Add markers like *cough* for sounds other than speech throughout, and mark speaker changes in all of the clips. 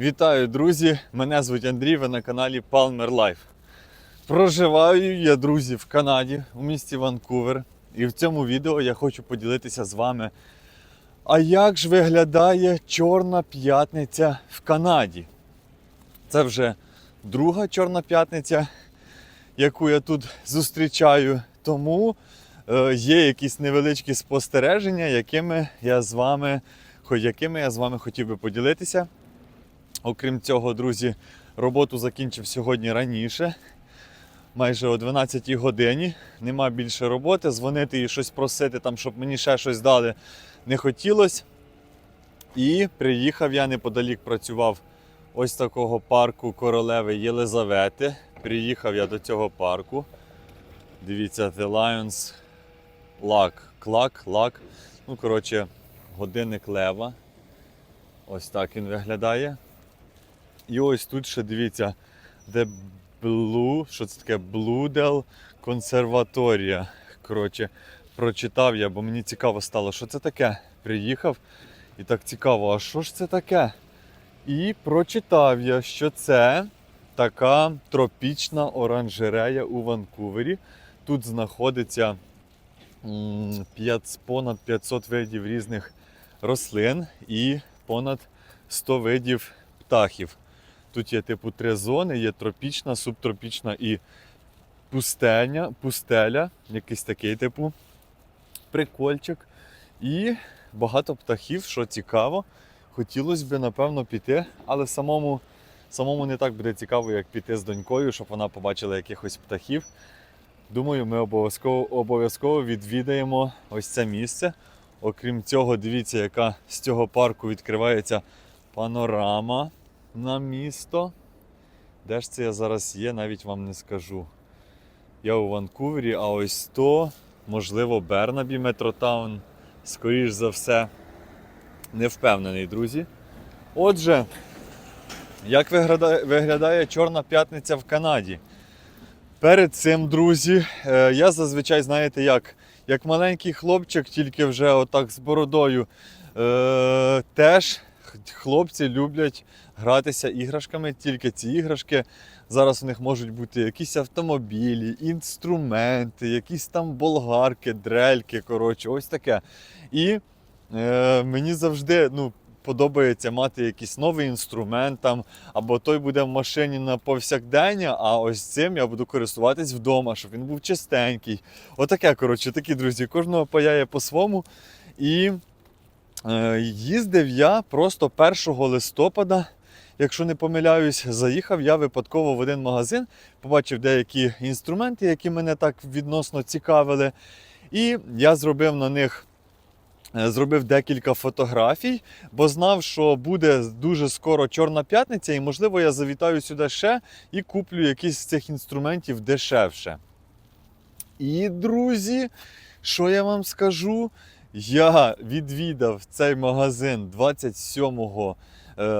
Speaker 1: Вітаю, друзі! Мене звуть Андрій, ви на каналі Palmer Life. Проживаю я, друзі, в Канаді, у місті Ванкувер. І в цьому відео я хочу поділитися з вами. А як ж виглядає Чорна п'ятниця в Канаді? Це вже друга Чорна п'ятниця, яку я тут зустрічаю. Тому е, є якісь невеличкі спостереження, якими я з вами, якими я з вами хотів би поділитися. Окрім цього, друзі, роботу закінчив сьогодні раніше, майже о 12 годині. Нема більше роботи. Дзвонити і щось просити, там, щоб мені ще щось дали, не хотілося. І приїхав я неподалік, працював ось такого парку королеви Єлизавети. Приїхав я до цього парку. Дивіться, The Lions Lock. Клак, лак. Ну, коротше, годинник лева. Ось так він виглядає. І ось тут ще дивіться, де Blue, що це таке? Блудел консерваторія. Коротше, прочитав я, бо мені цікаво стало, що це таке. Приїхав і так цікаво, а що ж це таке? І прочитав я, що це така тропічна оранжерея у Ванкувері. Тут знаходиться понад 500 видів різних рослин і понад 100 видів птахів. Тут є типу три зони: є тропічна, субтропічна і пустеня, пустеля, якийсь такий типу прикольчик. І багато птахів, що цікаво. Хотілося б, напевно, піти, але самому, самому не так буде цікаво, як піти з донькою, щоб вона побачила якихось птахів. Думаю, ми обов'язково обов'язково відвідаємо ось це місце. Окрім цього, дивіться, яка з цього парку відкривається панорама на місто. Де ж це я зараз є, навіть вам не скажу. Я у Ванкувері, а ось то, можливо, Бернабі Метротаун. Скоріш за все, не впевнений, друзі. Отже, як виглядає, виглядає Чорна п'ятниця в Канаді? Перед цим, друзі, е, я зазвичай, знаєте, як, як маленький хлопчик, тільки вже отак з бородою. Е, теж хлопці люблять гратися іграшками, тільки ці іграшки. Зараз в них можуть бути якісь автомобілі, інструменти, якісь там болгарки, дрельки. Коротше, ось таке. І е, мені завжди ну, подобається мати якийсь новий інструмент, там, або той буде в машині на повсякдення, а ось цим я буду користуватись вдома, щоб він був чистенький. Отаке, коротше, такі друзі, кожного паяє по-своєму. І їздив я просто 1 листопада. Якщо не помиляюсь, заїхав я випадково в один магазин, побачив деякі інструменти, які мене так відносно цікавили. І я зробив на них е, зробив декілька фотографій, бо знав, що буде дуже скоро Чорна п'ятниця, і, можливо, я завітаю сюди ще і куплю якийсь з цих інструментів дешевше. І, друзі, що я вам скажу? Я відвідав цей магазин 27 е,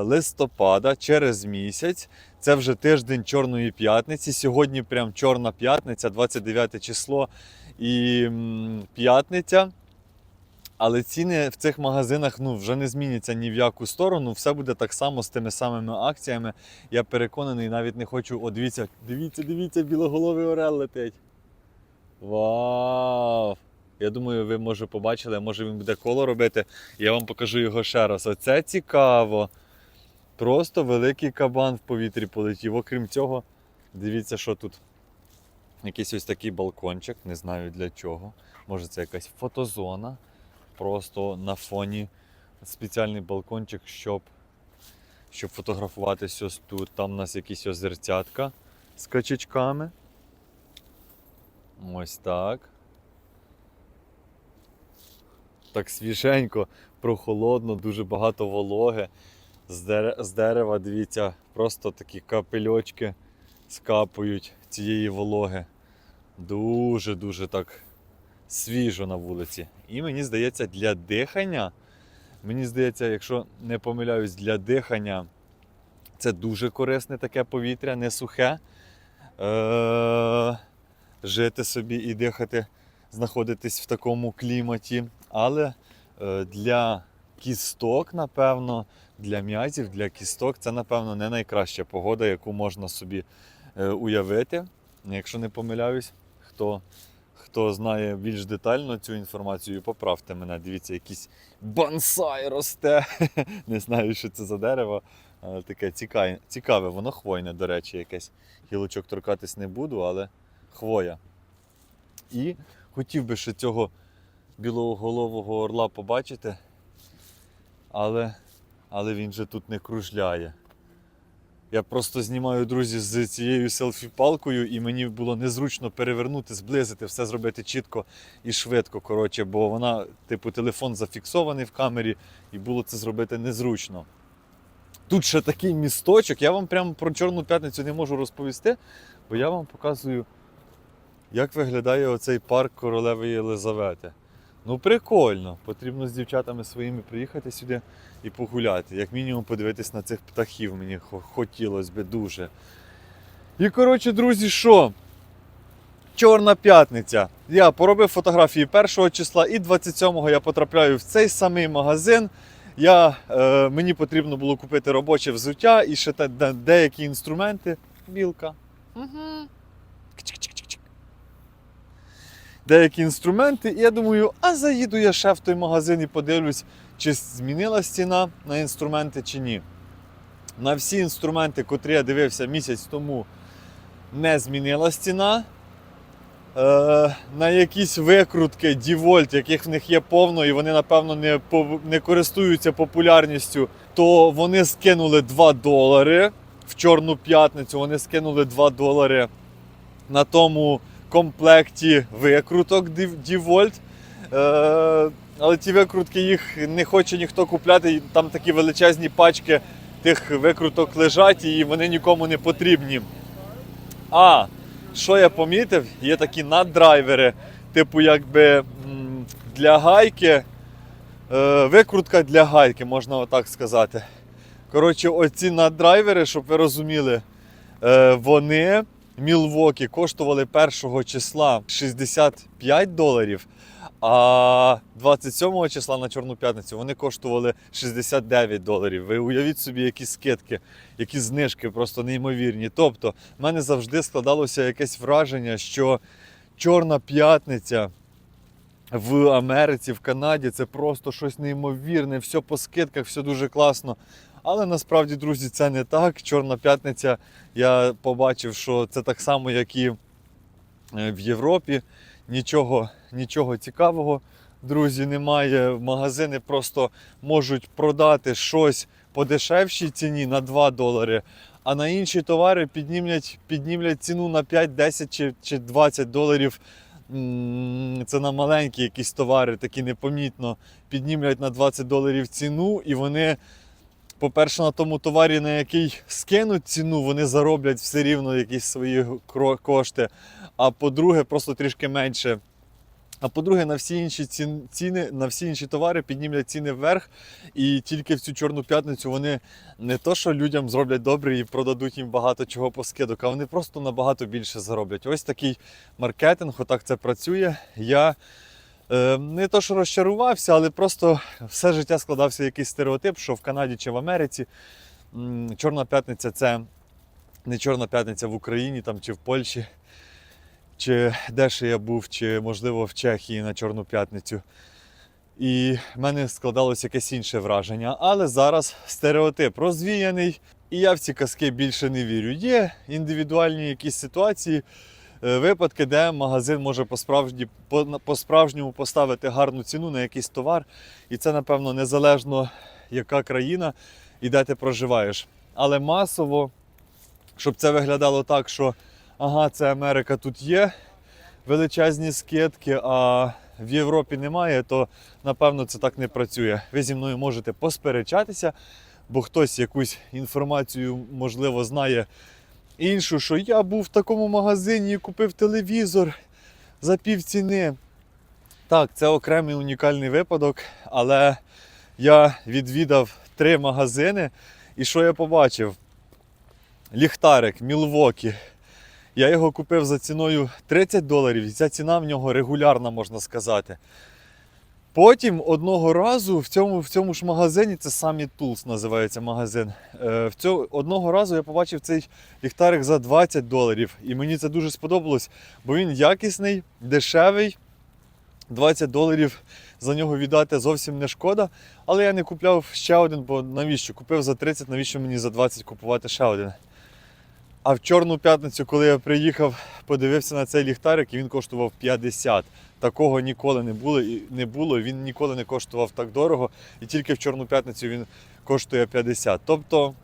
Speaker 1: листопада через місяць. Це вже тиждень Чорної п'ятниці. Сьогодні прям Чорна п'ятниця, 29 число і п'ятниця. Але ціни в цих магазинах ну, вже не зміняться ні в яку сторону. Все буде так само з тими самими акціями. Я переконаний, навіть не хочу. О, дивіться, дивіться, дивіться, білоголовий орел летить. Вау! Я думаю, ви може побачили, може він буде коло робити. Я вам покажу його ще раз. Оце цікаво. Просто великий кабан в повітрі полетів. Окрім цього, дивіться, що тут. Якийсь ось такий балкончик, не знаю для чого. Може це якась фотозона. Просто на фоні спеціальний балкончик, щоб, щоб фотографуватись ось тут. Там у нас якісь озерцятка з качечками. Ось так. Так свіженько, прохолодно, дуже багато вологи. З, дере- з дерева, дивіться, просто такі капельочки скапують цієї вологи. Дуже-дуже так свіжо на вулиці. І мені здається, для дихання, мені здається, якщо не помиляюсь, для дихання це дуже корисне таке повітря, не сухе. Е- жити собі і дихати, знаходитись в такому кліматі. Але е, для кісток, напевно, для м'язів, для кісток. Це, напевно, не найкраща погода, яку можна собі е, уявити. Якщо не помиляюсь, хто, хто знає більш детально цю інформацію, поправте мене. Дивіться, якийсь бонсай росте. *laughs* Не знаю, що це за дерево. Але таке цікаве, воно хвойне, до речі, якесь. Гілочок торкатись не буду, але хвоя. І хотів би ще цього білоголового орла побачити, але, але він же тут не кружляє. Я просто знімаю, друзі, з цією селфі-палкою, і мені було незручно перевернути, зблизити, все зробити чітко і швидко. Коротше, бо вона, типу, телефон зафіксований в камері, і було це зробити незручно. Тут ще такий місточок. Я вам прямо про Чорну п'ятницю не можу розповісти, бо я вам показую, як виглядає оцей парк королеви Єлизавети. Ну, прикольно. Потрібно з дівчатами своїми приїхати сюди і погуляти. Як мінімум подивитись на цих птахів мені хотілося би дуже. І коротше, друзі, що? Чорна п'ятниця. Я поробив фотографії 1 числа і 27-го я потрапляю в цей самий магазин. Я, е, мені потрібно було купити робоче взуття і ще те- де- деякі інструменти. Білка. Угу. Деякі інструменти, і я думаю, а заїду я ще в той магазин і подивлюсь, чи змінилась ціна на інструменти чи ні. На всі інструменти, котрі я дивився місяць тому, не змінилась ціна. Е, на якісь викрутки Дівольт, яких в них є повно, і вони, напевно, не, не користуються популярністю, то вони скинули 2 долари в Чорну п'ятницю. Вони скинули 2 долари на тому комплекті викруток Дівольт. Е, але ті викрутки їх не хоче ніхто купляти. Там такі величезні пачки тих викруток лежать, і вони нікому не потрібні. А, що я помітив, є такі наддрайвери, типу, якби для гайки, е, викрутка для гайки, можна отак сказати. Коротше, оці наддрайвери, щоб ви розуміли, е, вони Мілвокі коштували 1 числа 65 доларів, а 27 числа на Чорну п'ятницю вони коштували 69 доларів. Ви уявіть собі, які скидки, які знижки просто неймовірні. Тобто, в мене завжди складалося якесь враження, що Чорна п'ятниця. В Америці, в Канаді це просто щось неймовірне, все по скидках, все дуже класно. Але насправді, друзі, це не так. Чорна п'ятниця, я побачив, що це так само, як і е, в Європі. Нічого, нічого цікавого, друзі, немає. Магазини просто можуть продати щось по дешевшій ціні на 2 долари, а на інші товари піднімлять, піднімлять ціну на 5, 10 чи, чи 20 доларів. Це на маленькі якісь товари, такі непомітно піднімлять на 20 доларів ціну, і вони, по-перше, на тому товарі, на який скинуть ціну, вони зароблять все рівно якісь свої кошти. А по-друге, просто трішки менше. А по-друге, на всі інші ціни, на всі інші товари піднімлять ціни вверх, і тільки в цю чорну п'ятницю вони не то, що людям зроблять добре і продадуть їм багато чого по скидок, а вони просто набагато більше зароблять. Ось такий маркетинг, отак це працює. Я не то, що розчарувався, але просто все життя складався якийсь стереотип, що в Канаді чи в Америці Чорна п'ятниця це не Чорна п'ятниця в Україні там, чи в Польщі, чи де ще я був, чи можливо в Чехії на Чорну п'ятницю. І в мене складалося якесь інше враження. Але зараз стереотип розвіяний, і я в ці казки більше не вірю. Є індивідуальні якісь ситуації, е, випадки, де магазин може по-справжні- по- по-справжньому поставити гарну ціну на якийсь товар. І це, напевно, незалежно яка країна і де ти проживаєш. Але масово, щоб це виглядало так, що ага, це Америка тут є, величезні скидки, а в Європі немає, то напевно це так не працює. Ви зі мною можете посперечатися, бо хтось якусь інформацію, можливо, знає іншу, що я був в такому магазині і купив телевізор за пів ціни. Так, це окремий унікальний випадок, але я відвідав три магазини, і що я побачив? Ліхтарик Мілвокі. Я його купив за ціною 30 доларів, і ця ціна в нього регулярна, можна сказати. Потім одного разу в цьому, в цьому ж магазині, це Summit Tools називається магазин. Е, в цього, одного разу я побачив цей ліхтарик за 20 доларів. І мені це дуже сподобалось, бо він якісний, дешевий. 20 доларів за нього віддати зовсім не шкода. Але я не купляв ще один, бо навіщо? Купив за 30, навіщо мені за 20 купувати ще один. А в Чорну п'ятницю, коли я приїхав, подивився на цей ліхтарик, і він коштував 50. Такого ніколи не було, не було. Він ніколи не коштував так дорого. І тільки в Чорну п'ятницю він коштує 50. Тобто,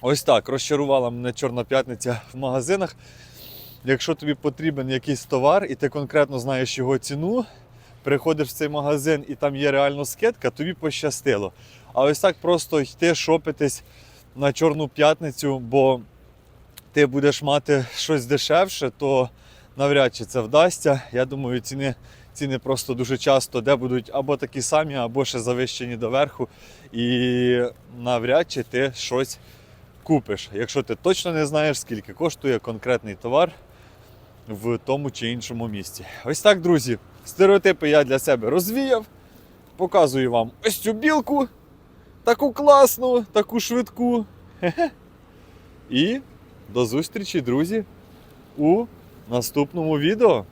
Speaker 1: ось так розчарувала мене Чорна п'ятниця в магазинах. Якщо тобі потрібен якийсь товар, і ти конкретно знаєш його ціну, приходиш в цей магазин і там є реально скидка, тобі пощастило. А ось так просто йти шопитись на Чорну п'ятницю, бо ти будеш мати щось дешевше, то навряд чи це вдасться. Я думаю, ціни, ціни просто дуже часто де будуть або такі самі, або ще завищені доверху. І навряд чи ти щось купиш, якщо ти точно не знаєш, скільки коштує конкретний товар в тому чи іншому місці. Ось так, друзі, стереотипи я для себе розвіяв. Показую вам ось цю білку, таку класну, таку швидку. І до зустрічі, друзі, у наступному відео.